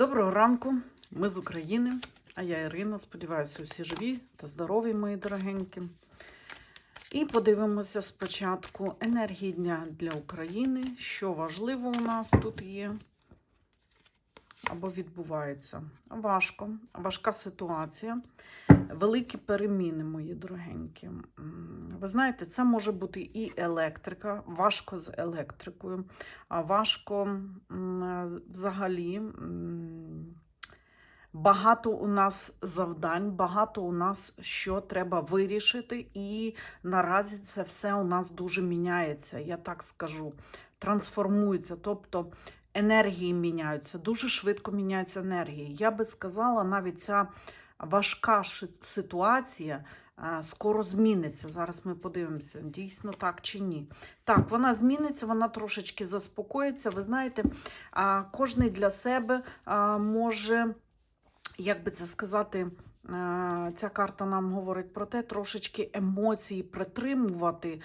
Доброго ранку, ми з України, а я Ірина. Сподіваюся, усі живі та здорові, мої дорогенькі. І подивимося спочатку енергії дня для України, що важливо у нас тут є або відбувається. Важко, важка ситуація, великі переміни, мої дорогенькі. Ви знаєте, це може бути і електрика, важко з електрикою, важко взагалі. Багато у нас завдань, багато у нас що треба вирішити, і наразі це все у нас дуже міняється, я так скажу, трансформується. Тобто енергії міняються, дуже швидко міняються енергії. Я би сказала, навіть ця важка ситуація скоро зміниться. Зараз ми подивимося, дійсно так чи ні. Так, вона зміниться, вона трошечки заспокоїться. Ви знаєте, кожний для себе може, як би це сказати, ця карта нам говорить про те, трошечки емоції притримувати,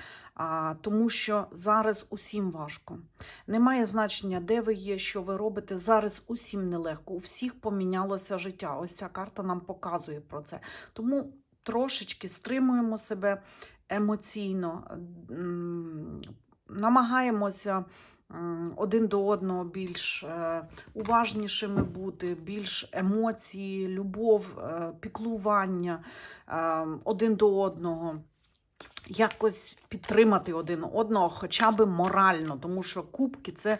тому що зараз усім важко. Немає значення, де ви є, що ви робите. Зараз усім нелегко, у всіх помінялося життя. Ось ця карта нам показує про це. Тому трошечки стримуємо себе емоційно, намагаємося один до одного більш е, уважнішими бути, більш емоції, любов, е, піклування е, один до одного. Якось підтримати один одного, хоча б морально, тому що кубки це,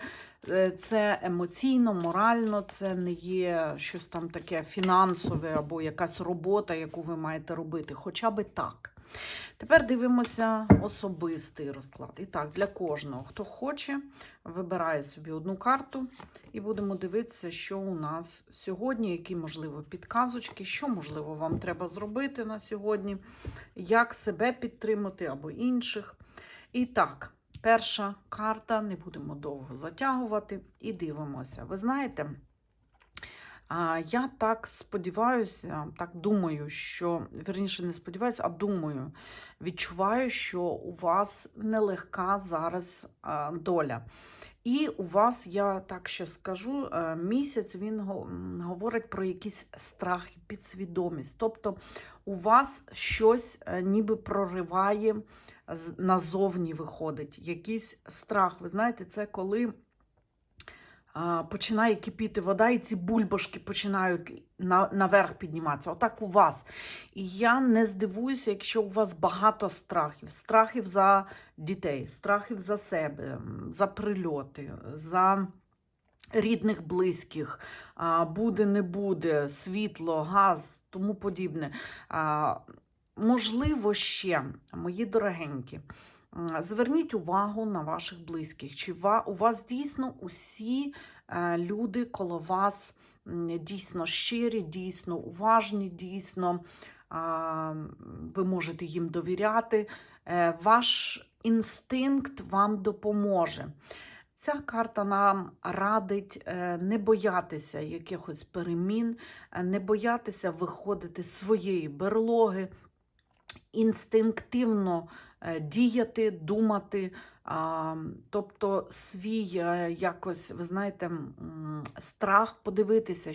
це емоційно, морально, це не є щось там таке фінансове або якась робота, яку ви маєте робити, хоча б так. Тепер дивимося особистий розклад. І так, для кожного, хто хоче, вибирає собі одну карту і будемо дивитися, що у нас сьогодні, які, можливо, підказочки, що, можливо, вам треба зробити на сьогодні, як себе підтримати або інших. І так, перша карта, не будемо довго затягувати, і дивимося. Ви знаєте, Я так сподіваюся, так думаю, що вірніше не сподіваюся, а думаю, відчуваю, що у вас нелегка зараз доля. І у вас, я так ще скажу, е, місяць він говорить про якісь страхи, підсвідомість. Тобто у вас щось е, ніби прориває, назовні виходить, якийсь страх. Ви знаєте, це коли починає кипіти вода, і ці бульбашки починають на, наверх підніматися. Отак у вас. І я не здивуюся, якщо у вас багато страхів. Страхів за дітей, страхів за себе, за прильоти, за рідних, близьких, буде, не буде, світло, газ, тому подібне. Можливо, ще, мої дорогенькі, зверніть увагу на ваших близьких. Чи у вас дійсно усі е, люди коло вас дійсно щирі, дійсно уважні, дійсно ви можете їм довіряти. Е, Ваш інстинкт вам допоможе. Ця карта нам радить е, не боятися якихось перемін, не боятися виходити з своєї берлоги, інстинктивно діяти, думати. Тобто свій е, якось, ви знаєте, страх подивитися,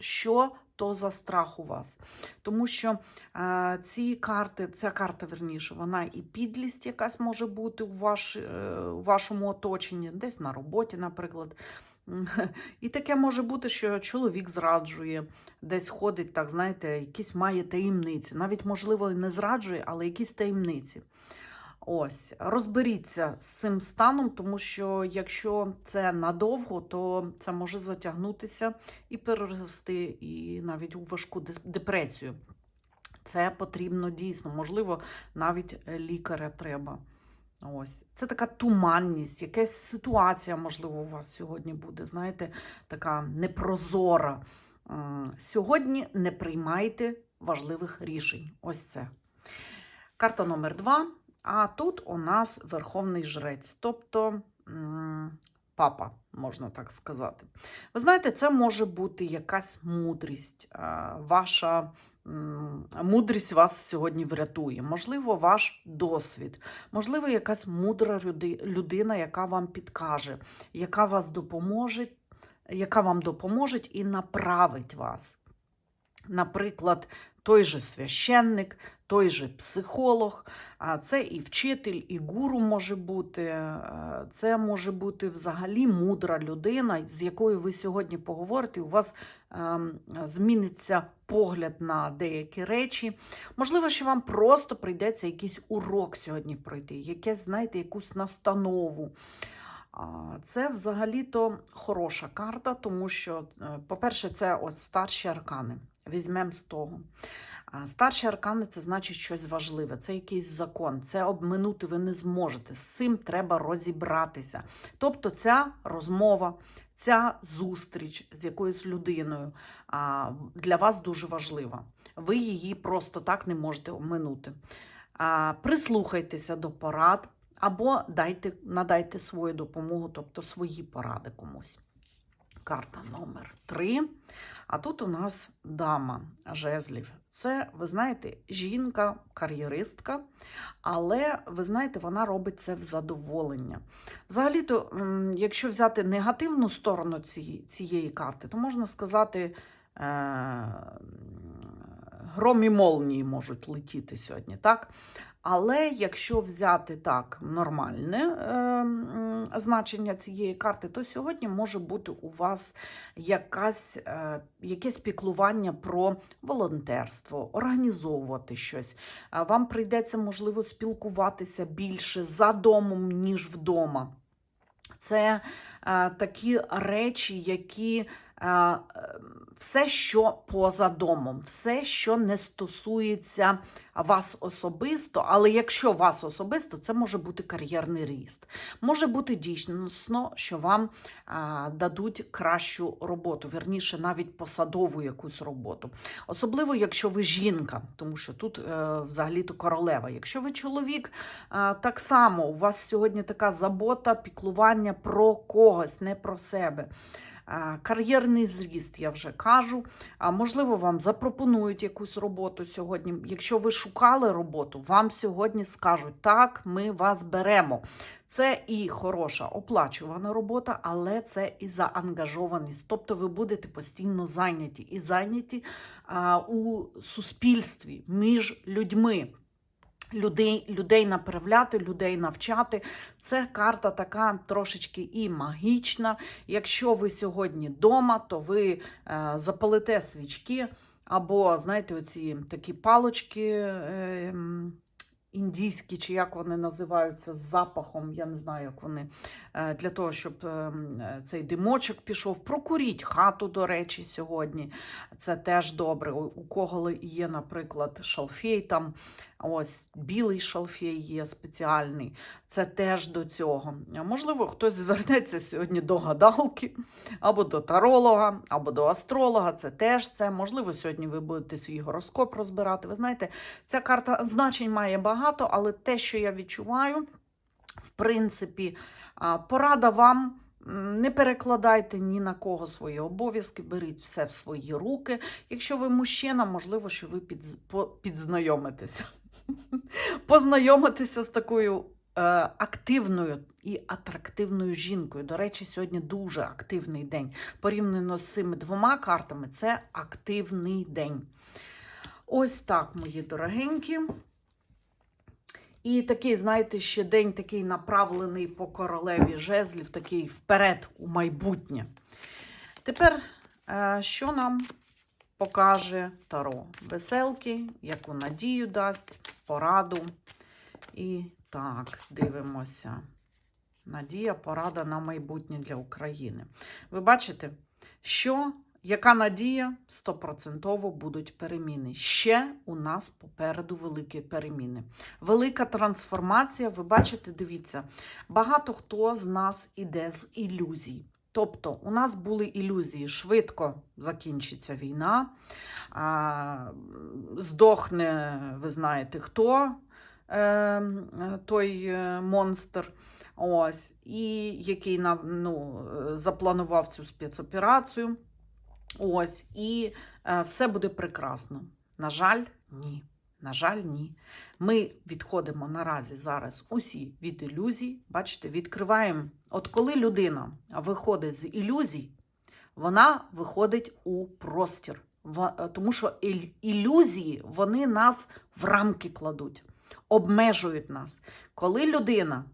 що то за страх у вас. Тому що е, ці карти, ця карта, верніше, вона і підлість якась може бути у, ваш, е, у вашому оточенні, десь на роботі, наприклад. І таке може бути, що чоловік зраджує, десь ходить, так, знаєте, якісь має таємниці. Навіть, можливо, не зраджує, але якісь таємниці. Ось, розберіться з цим станом, тому що якщо це надовго, то це може затягнутися і перерости і навіть у важку депресію. Це потрібно дійсно, можливо, навіть лікаря треба. Ось, це така туманність, якась ситуація, можливо, у вас сьогодні буде, знаєте, така непрозора. Сьогодні не приймайте важливих рішень. Ось це. Карта номер два. А тут у нас Верховний Жрець, тобто папа, можна так сказати. Ви знаєте, це може бути якась мудрість. Ваша мудрість вас сьогодні врятує. Можливо, ваш досвід, можливо, якась мудра людина, яка вам підкаже, яка вас допоможе яка вам допоможе і направить вас. Наприклад, той же священник, той же психолог, а це і вчитель, і гуру може бути. е, Це може бути взагалі мудра людина, з якою ви сьогодні поговорите. У вас ем, зміниться погляд на деякі речі. Можливо, що вам просто прийдеться якийсь урок сьогодні пройти, якесь, знаєте, якусь настанову. Це взагалі-то хороша карта, тому що, е, по-перше, це ось старші аркани. Візьмемо з того. Старші аркани це значить щось важливе, це якийсь закон, це обминути ви не зможете. З цим треба розібратися. Тобто, ця розмова, ця зустріч з якоюсь людиною для вас дуже важлива. Ви її просто так не можете обминути. Прислухайтеся до порад або дайте, надайте свою допомогу, тобто свої поради комусь. Карта номер 3. А тут у нас дама жезлів. Це, ви знаєте, жінка, кар'єристка, але ви знаєте, вона робить це в задоволення. Взагалі-то, якщо взяти негативну сторону цієї, цієї карти, то можна сказати, е, гром і молнії можуть летіти сьогодні, так? Але якщо взяти так нормальне е, значення цієї карти, то сьогодні може бути у вас якась, е, якесь піклування про волонтерство, організовувати щось. Вам прийдеться, можливо, спілкуватися більше за домом, ніж вдома. Це е, такі речі, які все, що поза домом, все, що не стосується вас особисто, але якщо вас особисто, це може бути кар'єрний ріст. Може бути дійсно, що вам дадуть кращу роботу, вірніше, навіть посадову якусь роботу. Особливо, якщо ви жінка, тому що тут е, взагалі-то королева. Якщо ви чоловік, так само у вас сьогодні така забота, піклування про когось, не про себе. Кар'єрний зріст, я вже кажу. А можливо, вам запропонують якусь роботу сьогодні. Якщо ви шукали роботу, вам сьогодні скажуть, так, ми вас беремо. Це і хороша оплачувана робота, але це і заангажованість. Тобто ви будете постійно зайняті і зайняті а, у суспільстві між людьми. Людей, людей направляти, людей навчати. Це карта така трошечки і магічна. Якщо ви сьогодні вдома, то ви е, запалите свічки, або, знаєте, оці такі палочки е, індійські, чи як вони називаються, з запахом, я не знаю, як вони, е, для того, щоб е, цей димочок пішов. Прокуріть хату, до речі, сьогодні. Це теж добре. У кого є, наприклад, шалфей там. Ось білий шалфей є спеціальний. Це теж до цього. Можливо, хтось звернеться сьогодні до гадалки, або до таролога, або до астролога. Це теж це. Можливо, сьогодні ви будете свій гороскоп розбирати. Ви знаєте, ця карта значень має багато, але те, що я відчуваю, в принципі, порада вам. Не перекладайте ні на кого свої обов'язки, беріть все в свої руки. Якщо ви мужчина, можливо, що ви підз- підзнайомитеся. Познайомитися з такою е, активною і атрактивною жінкою. До речі, сьогодні дуже активний день. Порівняно з цими двома картами, це активний день. Ось так, мої дорогенькі. І такий, знаєте, ще день такий направлений по королеві жезлів, такий вперед у майбутнє. Тепер, е, що нам покаже Таро? Веселки, яку надію дасть, пораду. І так, дивимося. Надія, порада на майбутнє для України. Ви бачите, що яка надія? Стопроцентово будуть переміни. Ще у нас попереду великі переміни. Велика трансформація. Ви бачите, дивіться, багато хто з нас іде з ілюзій. Тобто, у нас були ілюзії, швидко закінчиться війна, здохне, ви знаєте, хто е, той е, монстр. Ось, і який нам ну, запланував цю спецоперацію. Ось, і е, все буде прекрасно. На жаль, ні. На жаль, ні. Ми відходимо наразі зараз усі від ілюзій. Бачите, відкриваємо. От коли людина виходить з ілюзій, вона виходить у простір. Е, Тому що ілюзії вони нас в рамки кладуть, обмежують нас. Коли людина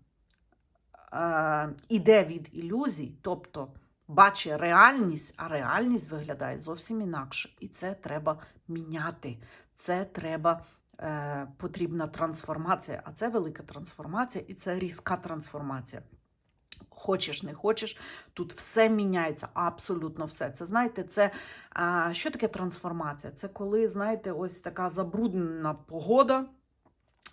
е, від ілюзій, тобто бачить реальність, а реальність виглядає зовсім інакше. І це треба міняти. Це треба е, потрібна трансформація. А це велика трансформація, і це різка трансформація. Хочеш, не хочеш, тут все міняється, абсолютно все. Це знаєте, це а, що таке трансформація? Це коли, знаєте, ось така забруднена погода,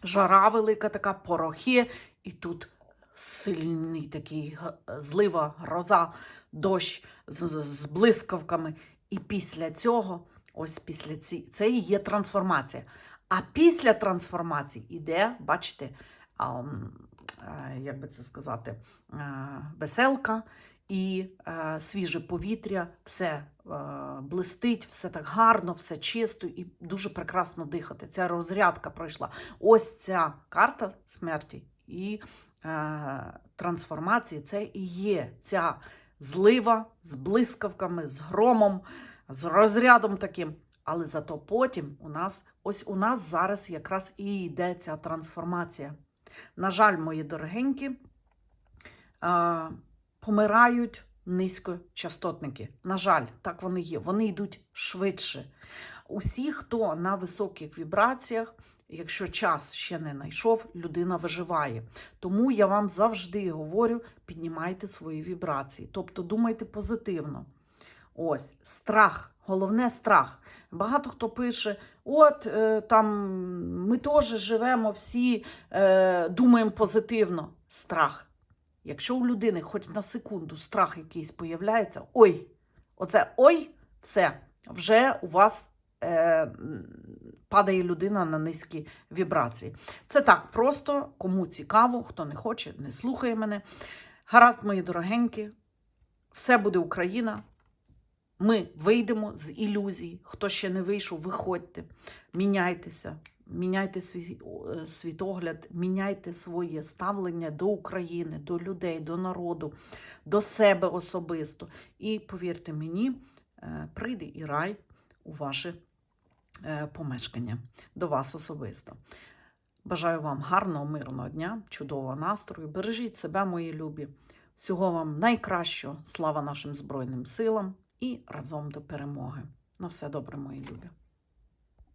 жара велика, така порохи, і тут сильний такий злива, гроза, дощ з, з- блискавками. І після цього, ось після ці, це і є трансформація. А після трансформації іде, бачите, е, як би це сказати, е, веселка і е, свіже повітря, все е, блистить, все так гарно, все чисто і дуже прекрасно дихати. Ця розрядка пройшла. Ось ця карта смерті і е, трансформації це і є ця злива з блискавками, з громом, з розрядом таким. Але зато потім у нас, ось у нас зараз якраз і йде ця трансформація. На жаль, мої дорогенькі, помирають низькочастотники. На жаль, так вони є. Вони йдуть швидше. Усі, хто на високих вібраціях, якщо час ще не знайшов, людина виживає. Тому я вам завжди говорю: піднімайте свої вібрації. Тобто думайте позитивно. Ось страх, головне страх. Багато хто пише: от е, там ми теж живемо всі, е, думаємо позитивно. Страх. Якщо у людини хоч на секунду страх якийсь появляється, ой, оце ой, все, вже у вас е, падає людина на низькі вібрації. Це так просто, кому цікаво, хто не хоче, не слухає мене. Гаразд, мої дорогенькі, все буде Україна. Ми вийдемо з ілюзій. Хто ще не вийшов, виходьте, міняйтеся, міняйте свій е, світогляд, міняйте своє ставлення до України, до людей, до народу, до себе особисто. І повірте мені, е, прийде і рай у ваше е, помешкання, до вас особисто. Бажаю вам гарного, мирного дня, чудового настрою. Бережіть себе, мої любі. Всього вам найкращого. Слава нашим Збройним силам і разом до перемоги. На все добре, мої любі.